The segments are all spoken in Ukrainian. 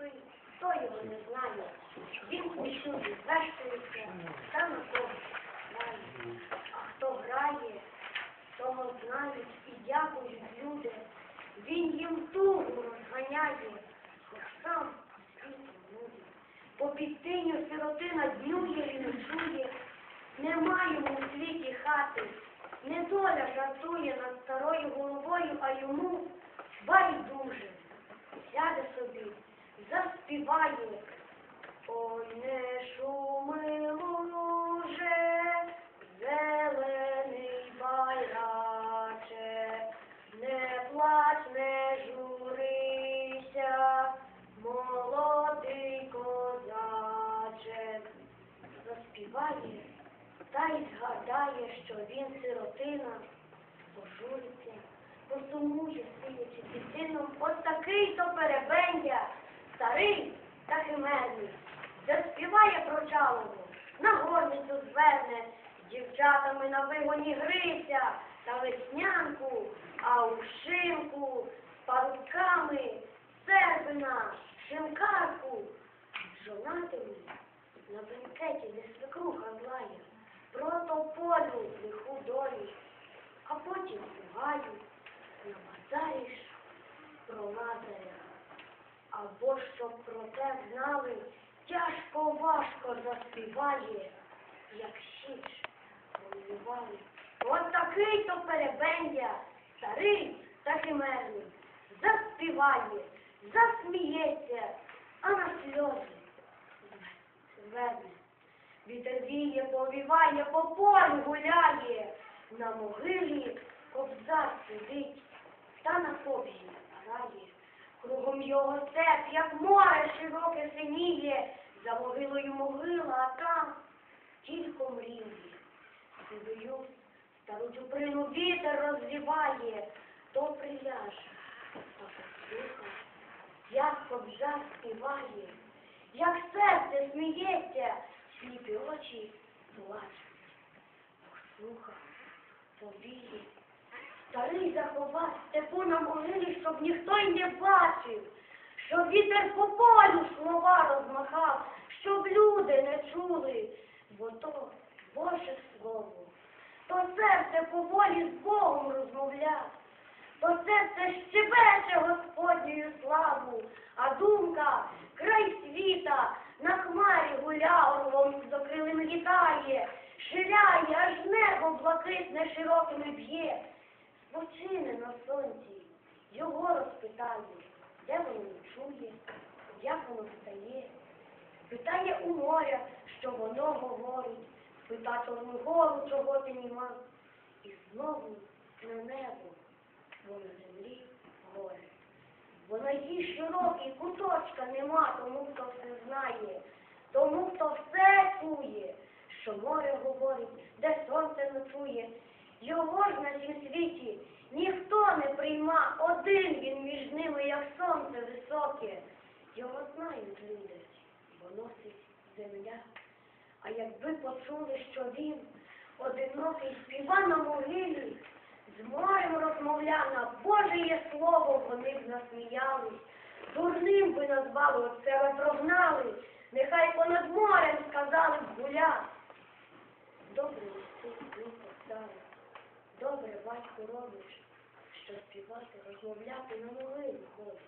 спить, хто його не знає. Він усюди вештується, та на кого знає. А хто грає, того знають і дякують люди. Він їм тугу розганяє, хоч сам світом нудить. По підтиню сиротина днює і ночує, немає у світі хати. Недоля жартує над старою головою, а йому байдуже. Сяде собі, заспіває. Ой, не шуми луже, зелений байраче, не плач, не журися, молодий козаче. Заспіває та й згадає, що він сиротина, пожуриться, посумує, сидячи під сином, от такий то перебендя, старий та химерний. Заспіває про чалову, на горницю зверне, дівчатами на вигоні грися, та веснянку, а у шинку, з парубками, сербина, шинкарку, жонатимі на бенкеті, де свекруха злає, про тополю лиху долю, а потім у гаю на базарі про Лазаря. Або щоб про те знали, тяжко важко заспіває, як щіч руйнували. От такий то перебендя, старий та химерний, заспіває, засміється, а на сльози зверне. Вітер віє, повіває, по полю гуляє, на могилі кобзар сидить, та на кобзі грає. Кругом його степ, як море широке синіє, за могилою могила, а там тільки мріє. Сидою, стару чуприну вітер роззіває, то приляже, то послуха, як кобза співає, як серце сміється, сліпі очі плачуть. Слуха, повіє, старий заховав степу на могилі, щоб ніхто й не бачив, щоб вітер по полю слова розмахав, щоб люди не чули, бо то Боже Слово, то серце поволі з Богом розмовляв, то серце щебече Господньою славу, а думка край світа на хмарі гуля орлом з окрилим літає, ширяє, аж небо блакитне широкими б'є, спочине на сонці, його розпитає, де воно чує, як воно встає, питає у моря, що воно говорить, пита гору, чого ти нема, і знову на небо, бо на землі горе. Бо на їй широкий куточка нема, тому хто все знає, тому хто все чує, що море говорить, де сонце ночує. Його ж на цім світі ніхто не прийма, один він між ними, як сонце високе. Його знають люди, бо носить земля. А якби почули, що він одинокий співа на могилі, з морем розмовляв на Боже є слово, вони б насміялись, дурним би назвали, от себе прогнали, нехай понад морем сказали б гуля. Добре листи, місто стало, добре батько робиш, що співати, розмовляти на могилі ходиш.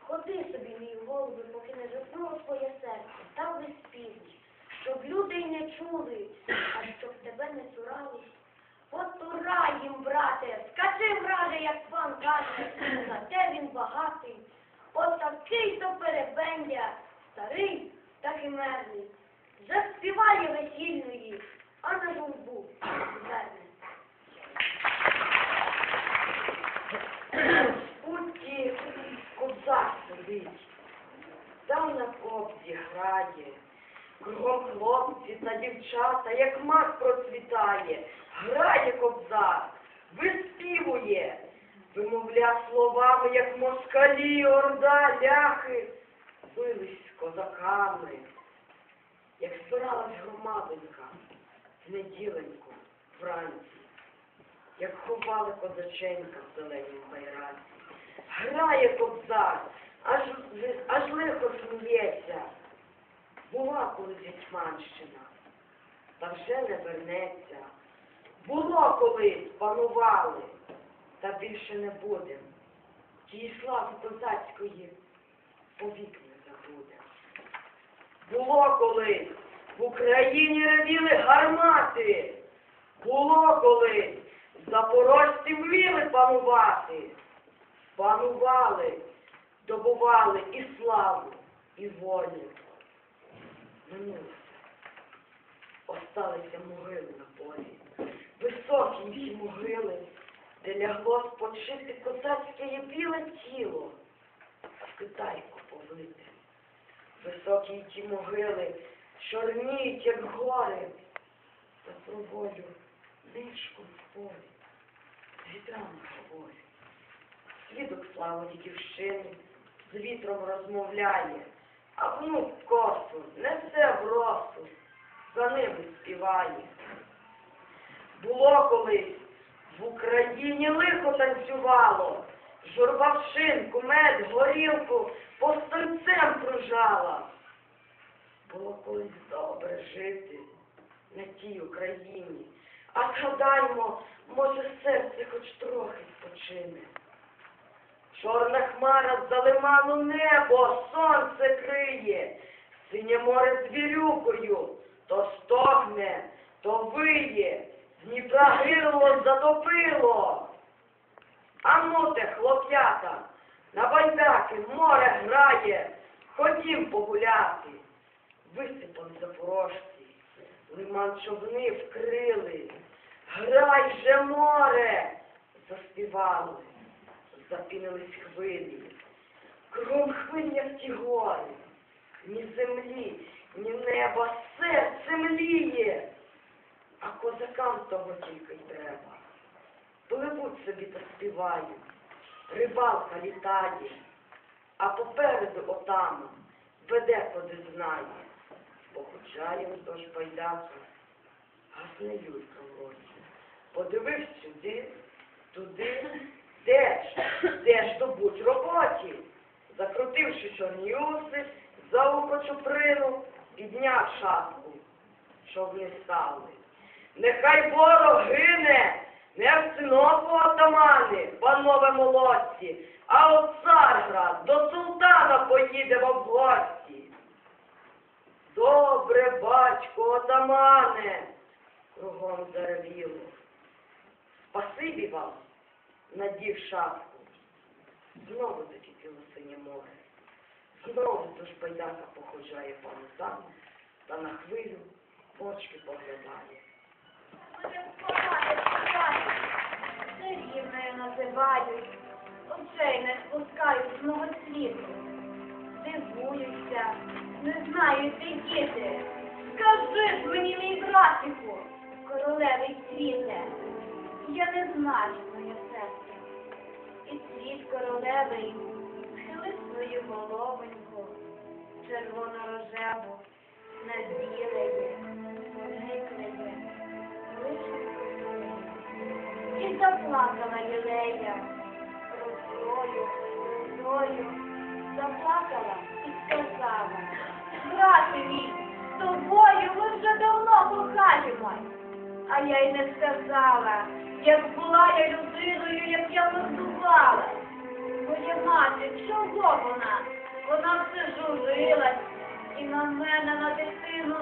Ходи собі, мій голубе, поки не заснуло твоє серце, та виспівуй, щоб люди й не чули, а щоб тебе не цурались. Потурай їм, брате, скажи, враже, як пан каже, зате він багатий. От такий то перебендя, старий та химерний. Заспіває весільної, а на журбу зверне. Сидить, там на копці грає, кругом хлопці та дівчата, як мак процвітає, грає кобзар, виспівує, вимовляв словами, як москалі, орда, ляхи, бились козаками, як збиралась громаденька в неділеньку вранці. Як ховали козаченка в зеленім байраці. Грає кобзар, аж, аж лихо сміється. Була колись Гетьманщина, та вже не вернеться. Було колись, панували, та більше не будем. Тії слави козацької повік не забудем. Було колись в Україні ревіли гармати. Було колись запорожці вміли панувати. Панували, добували і славу, і волю. Минулося. Осталися могили на полі. Високі ті могили, де лягло спочити козацьке біле тіло, в Китайку повите. Високі ті могили, чорніють, як гори, та про волю нишком в полі, з вітрами говорить. Свідок слави дідівщини з вітром розмовляє, а внук косу несе в росу, за ними співає. Було колись в Україні лихо танцювало, журба шинку, мед, горілку по серцем пружала. Було колись добре жити на тій Україні, а згадаймо, може серце хоч трохи спочине. Чорна хмара за лиману небо, сонце криє, синє море з вірюкою, то стогне, то виє, Дніпра гирло затопило. А ну те, хлоп'ята, на байдаки море грає, ходім погуляти. Висипали запорожці, лиман човни вкрили, грай же море, заспівали запінились хвилі. Кругом хвилі в ті гори, ні землі, ні неба, серце мліє, а козакам того тільки й треба. Пливуть собі та співають, рибалка літає, а попереду отаман веде куди знає, походжає вздовж байдака, гасне Юлька в роті. Подивився сюди, туди, де ж, де ж добуть роботі? Закрутивши чорні уси, за ухо чуприну, підняв шапку, щоб не стали. Нехай ворог гине, не в синоку отамани, панове молодці, а от Царград до султана поїдемо в гості. Добре, батько, отамане, кругом заревіло. Спасибі вам, надів шапку. Знову закипіло синє море. Знову до шпайдака походжає пан сам, та на хвилю бочки поглядає. Рівною називають, очей не спускають з мого світу. Дивуюся, не знаю, де діти. Скажи ж мені, мій братику, королевий світе, я не знаю. І світ королевий схили свою головоньку, червоно-рожеву, на білеє, зниклеє, лише і заплакала Лілея, росою, сльозою, заплакала і сказала, брате мій, тобою ми вже давно кохаємось. А я й не сказала, як була я людиною, як я роздувалась. Моя мати, чого вона? Вона все журилась і на мене, на дитину,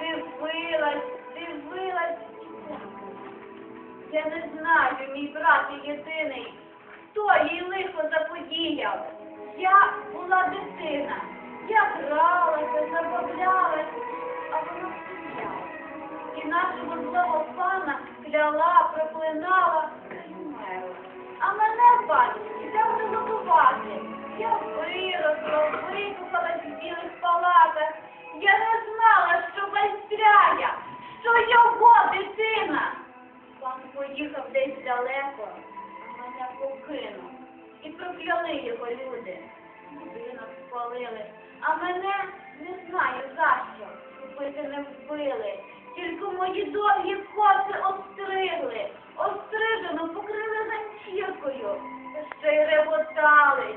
дивилась, дивилась. Я не знаю, мій брат єдиний, хто їй лихо заподіяв. Я була дитина, я гралася, забавлялась, а вона стояла. І нашого злого пана кляла, проклинала і вмерла. А мене батько взяв не годувати. Я виросла, викупалась в білих палатах. Я не знала, що байстряя, що його дитина. Пан поїхав десь далеко, а мене покинув. І прокляли його люди. Будинок спалили, а мене не знаю за що. Вбити не вбили. Тільки мої довгі коси обстригли, обстрижену покрили ганчіркою, ще й реготались.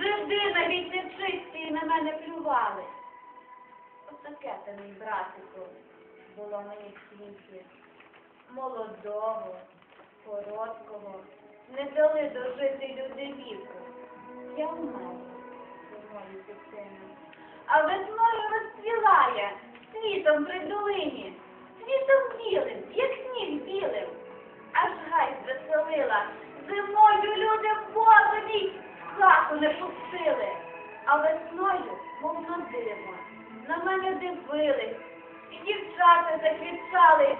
Жиди навіть нечисті і на мене плювали. Отаке та мій братику було мені світі. Молодого, короткого, не дали дожити люди віку. Я вмер зимою дитина. А весною розцвілає світом при долині, світом білим, як сніг білим. Аж гай звеселила, зимою люди Боже мій в хату не пустили. А весною, мов на диво, на мене дивились, і дівчата заквітчали,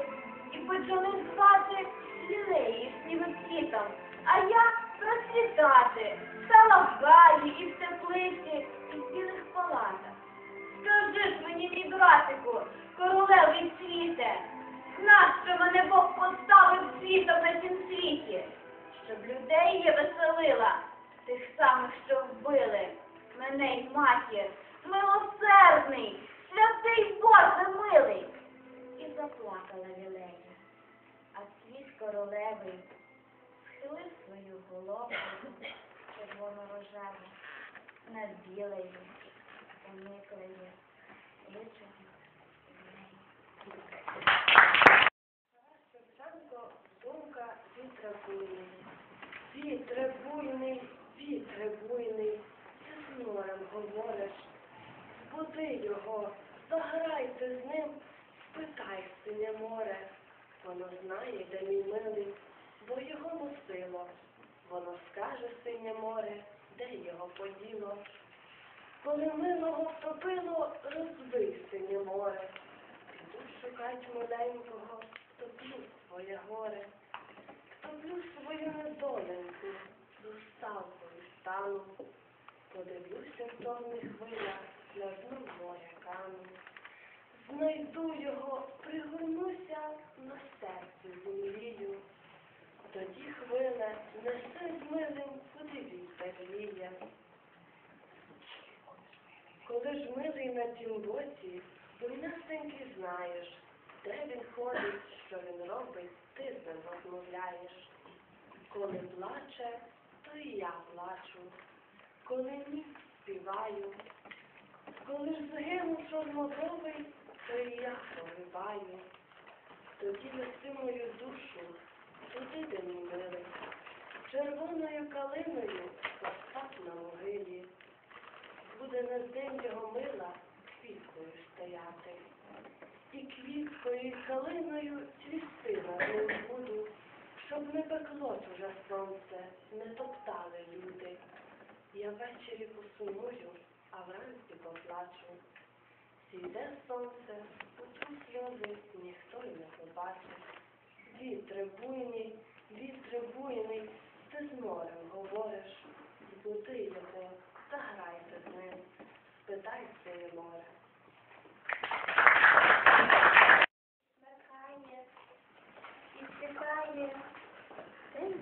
і почали з хати лілеї сніми цвітом. А я розцвітати, стала в гаї і в теплиці, мене Бог поставив світом на цім світі? Щоб людей я веселила, тих самих, що вбили, мене й матір, милосердний, святий Боже милий. І заплакала лілея, а світ королевий схилив свою голову червоно рожеву над білею, униклею, личою. Шевченко, думка вітра буйний. Вітре буйний, вітре буйний, ти з морем говориш. Буди його, заграйте з ним, спитай синє море. Воно знає, де мій милий, бо його носило. Воно скаже синє море, де його поділо. Коли милого втопило, розбий синє море. Піду шукать маленького, топлю своє горе, топлю свою недоленьку, зуставкою стану, подивлюся в тонних хвилях, на кану. Знайду його, пригорнуся на серці землію. Тоді хвиля несе з милим, куди віє. Коли ж милий на тім боці, Буйнасенький знаєш, де він ходить, що він робить, ти з розмовляєш. Коли плаче, то і я плачу, коли ні, співаю. Коли ж згинув чорнобровий, то і я погибаю. Тоді неси мою душу, туди, де мій милий, червоною калиною постав на могилі буде на день його мила квіткою стояти. І квіткою, і калиною цвісти на ним буду, щоб не пекло чуже сонце, не топтали люди. Я ввечері посумую, а вранці поплачу. Сійде сонце, утру сльози ніхто й не побачить. Вітре буйний, вітре буйний, ти з морем говориш, збуди його, заграйте з ним, спитай своє море.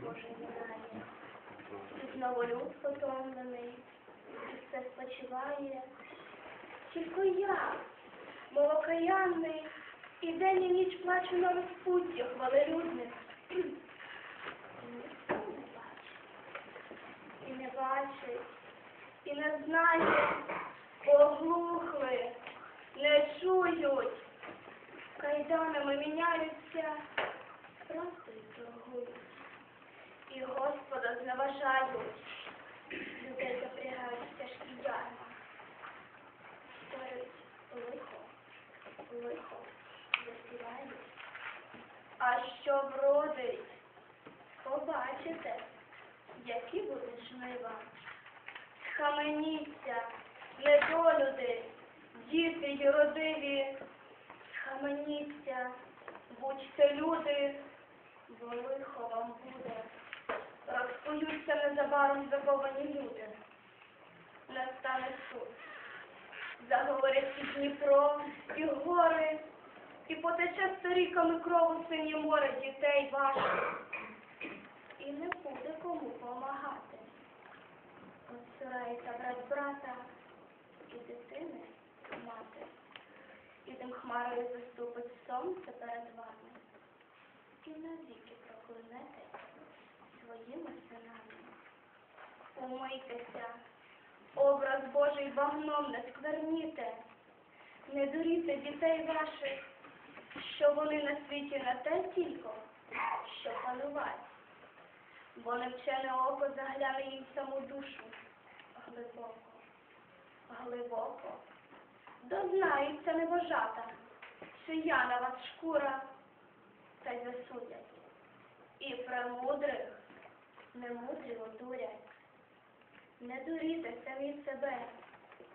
Божий минає. І знову люд потомлений, і все спочиває. Тільки я, мов окаянний, і день і ніч плачу на розпуття хвалелюдних. І не бачить, і не знає, оглухли, не чують. Кайданами міняються, правдою торгують. І Господа зневажають, людей запрягають тяжкі ярма. Старить лихо, лихо засівають. А що вродить, побачите, які будуть жнива. Схаменіться, недолюди, діти юродиві, схаменіться, будьте люди, бо лихо вам буде. Розкуються незабаром заковані люди. Настане суд. Заговорять і Дніпро, і гори, і потече сторіками крову синє море дітей ваших. І не буде кому помагати. Отсирається брат брата і дитини мати. І тим хмарою заступить сонце перед вами. І навіки проклинете своїми синами. Умийтеся, образ Божий багном не скверніте, не дуріте дітей ваших, що вони на світі на те тільки, що панувати, бо невчене око загляне їм саму душу глибоко, глибоко. Дознаються небожата, що я на вас шкура, та й засудять. І премудрих немудрі одурять. Не дуріте самі себе,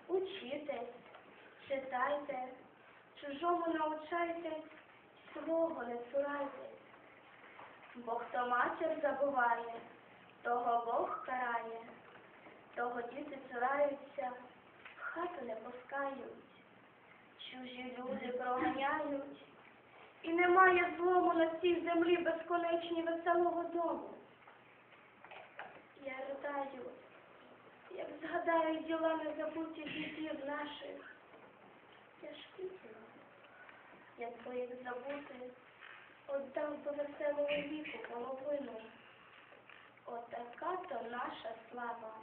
учітесь, читайте, чужому научайтесь, свого не цурайтесь. Бо хто матір забуває, того Бог карає, того діти цураються, в хату не пускають, чужі люди проганяють. І немає злому на цій землі безконечні веселого дому. Я ридаю, як згадаю діла незабуті дітів наших. Тяжкі діла, якби їх забути, отдав би веселого віку половину. Отака то наша слава,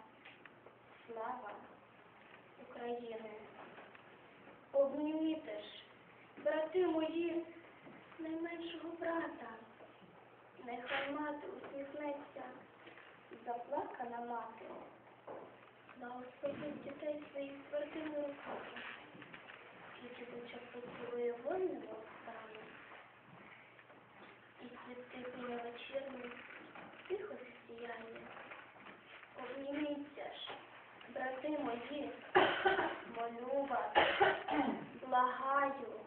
слава України. Обніміте ж, брати мої, найменшого брата. Нехай мати усміхнеться, заплакана мати. Благословить дітей своїх твердими руками. І дідочок поцілує вольними устами. І цвіти біля вечірні тихо сіяє. Обніміться ж, брати мої, молю вас, благаю.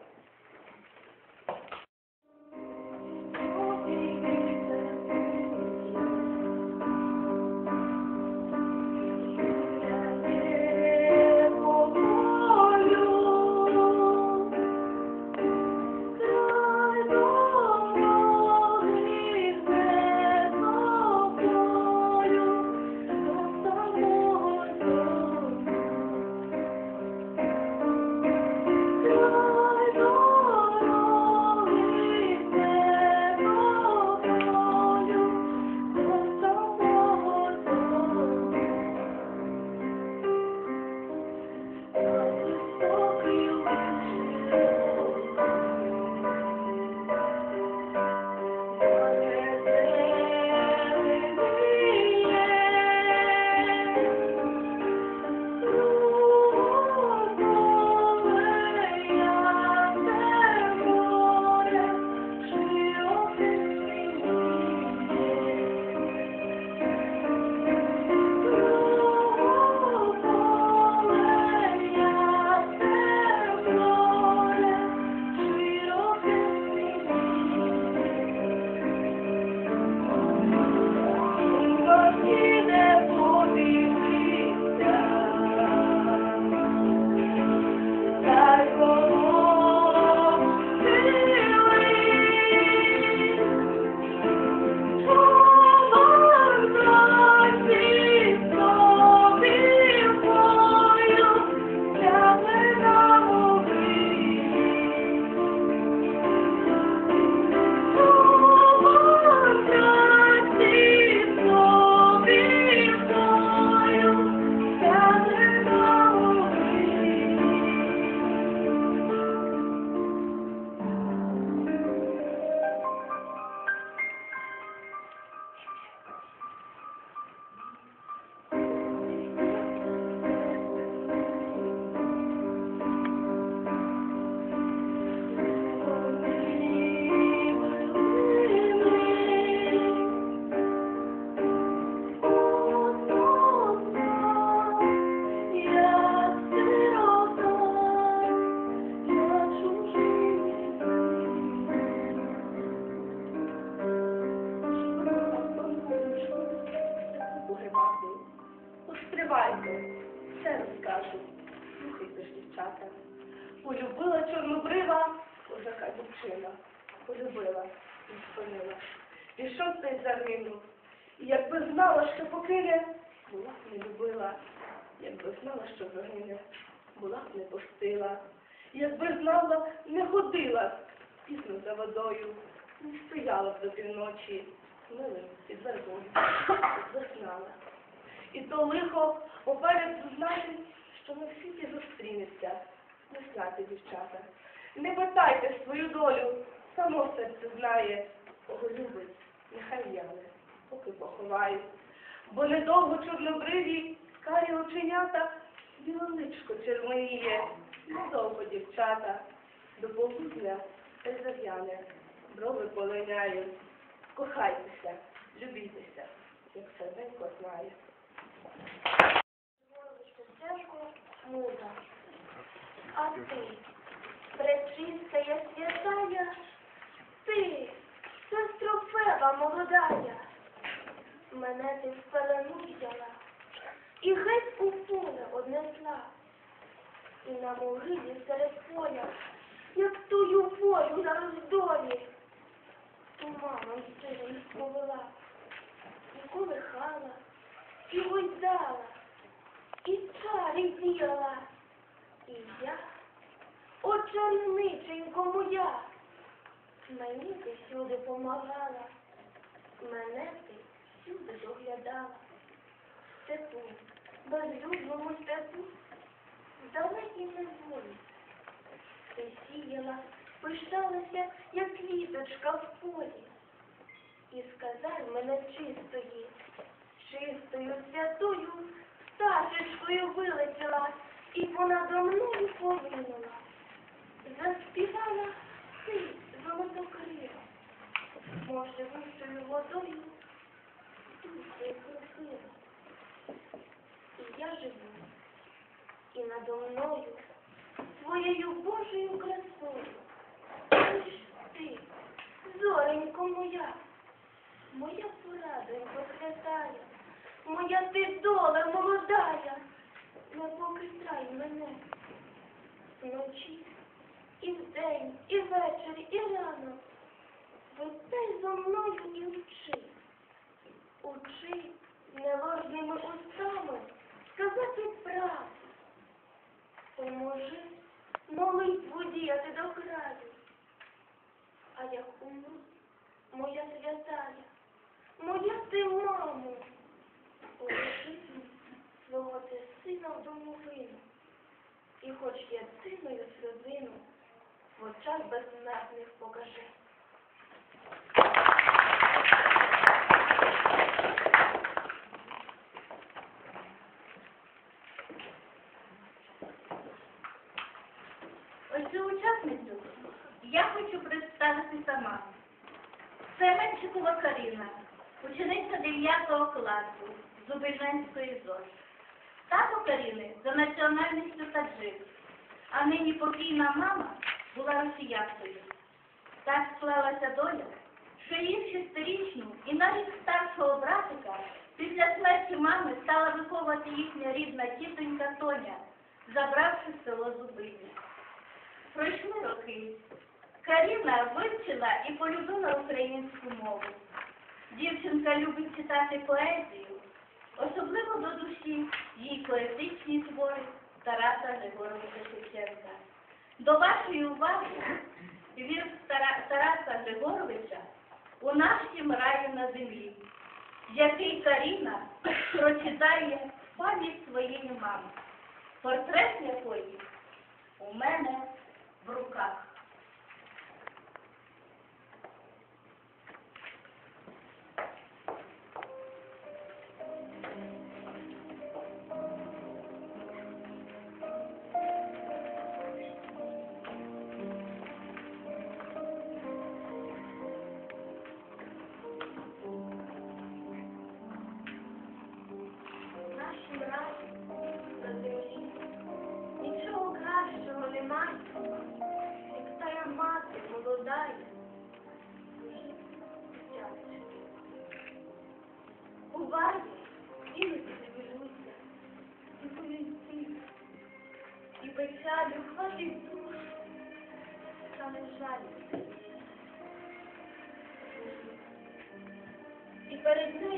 Була б не любила. Якби знала, що загине, була б не пустила. Якби знала, не ходила пізно за водою, не стояла б до півночі, милим під вербою, заснала. І то лихо поперед знати, що на світі зустрінеться. Не знати, дівчата. Не питайте свою долю, само серце знає, кого любить, нехай в'яне, поки поховають. Бо недовго чорнобриві, карі оченята, білоличко червоніє, недовго дівчата, до полудня те зав'яне, брови полиняють. Кохайтеся, любітеся, як серденько знає. А ти, пречистая святая, ти, сестро Феба молодая, мене ти в пелену взяла, і геть у поле однесла, і на могилі серед поля, як тую волю на роздолі, туманом сирим повела, і колихала, і гойдала, і царі діяла, і я, о чарівниченько моя, мені ти всюди помагала, мене ти всюди доглядала, степу, безлюдному степу, далекій неволі. Ти сіяла, пишалася, як квіточка в полі, і сказав мене чистої, чистою святою пташечкою вилетіла і понадо мною полинула. Заспівала ти золотокрила, може густою водою душу красила. І я живу, і надо мною твоєю Божою красою. Ж ти, моя, моя порадонько святая, моя ти доля молодая, не покидай мене вночі, і вдень, і ввечері, і рано. Витай зо мною і вчи, учи неложними устами сказати правду. Поможи молитву діяти до краю. А як умру, моя святая, моя ти мамо, положи свого ти сина в домовину, і хоч я єдиною сльозину в очах безсмертних покажи. Це Менчикова Карина, учениця 9 класу Зубижанської ЗОЖ. Тато Каріни за національністю таджик, а нині покійна мама була росіянкою. Так склалася доля, що її шестирічну і навіть старшого братика після смерті мами стала виховувати їхня рідна тітонька Тоня, забравши село Зубині. Пройшли роки. Каріна вивчила і полюбила українську мову. Дівчинка любить читати поезію, особливо до душі їй поетичні твори Тараса Григоровича Шевченка. До вашої уваги вірш Тараса Григоровича у нашім раю на землі, який Каріна прочитає пам'ять своєї мами, портрет якої у мене в руках. В на землі нічого кращого немає, як тая мати молодая. своїм дитяточком. Іноді дивлюся, і повінці, і печалю хвалить душу, та не жаль. І перед нею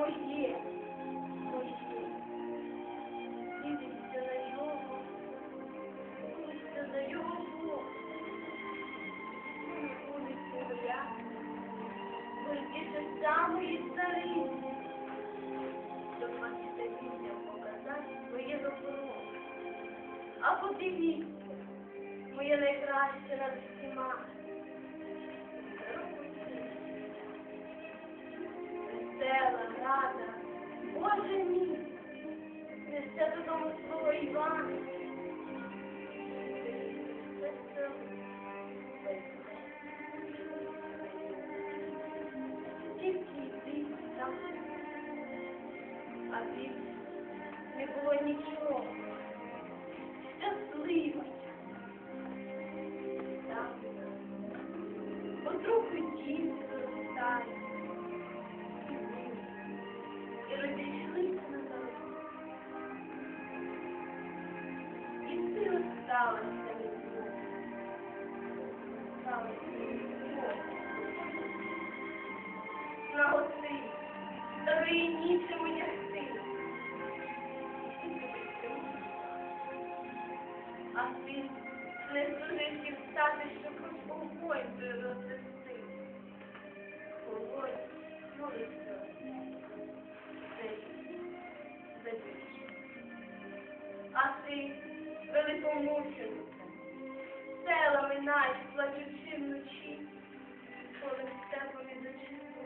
Mogi. Thank sure.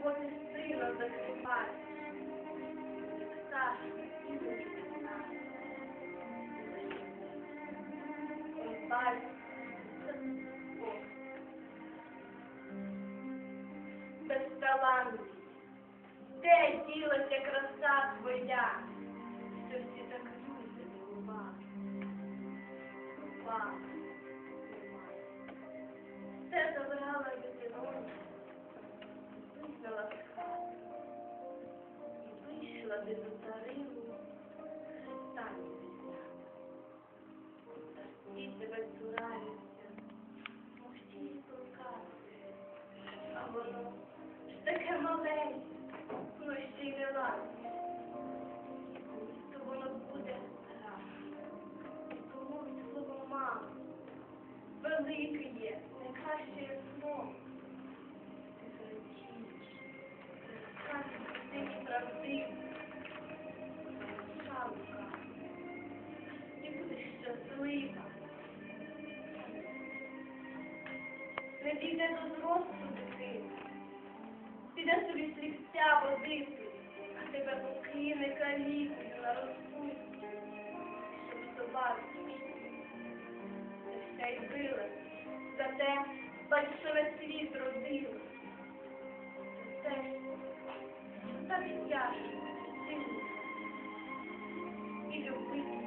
Господь сила закріпає, пташки ідуть нас. Ой, Безталанність, де ділася краса твоя, що всі так люди голова, голова, все забрала. велике є, найкраще як сном. Ти залетієш, сказки тих правдив, шалка, ти будеш щаслива. Не дійде до зросту дитина, піде собі слівця водити, а тебе покине каліти на розпустці, щоб собаки й били, зате фальшиве світ родили. Все ж, так я ж сильна і любити.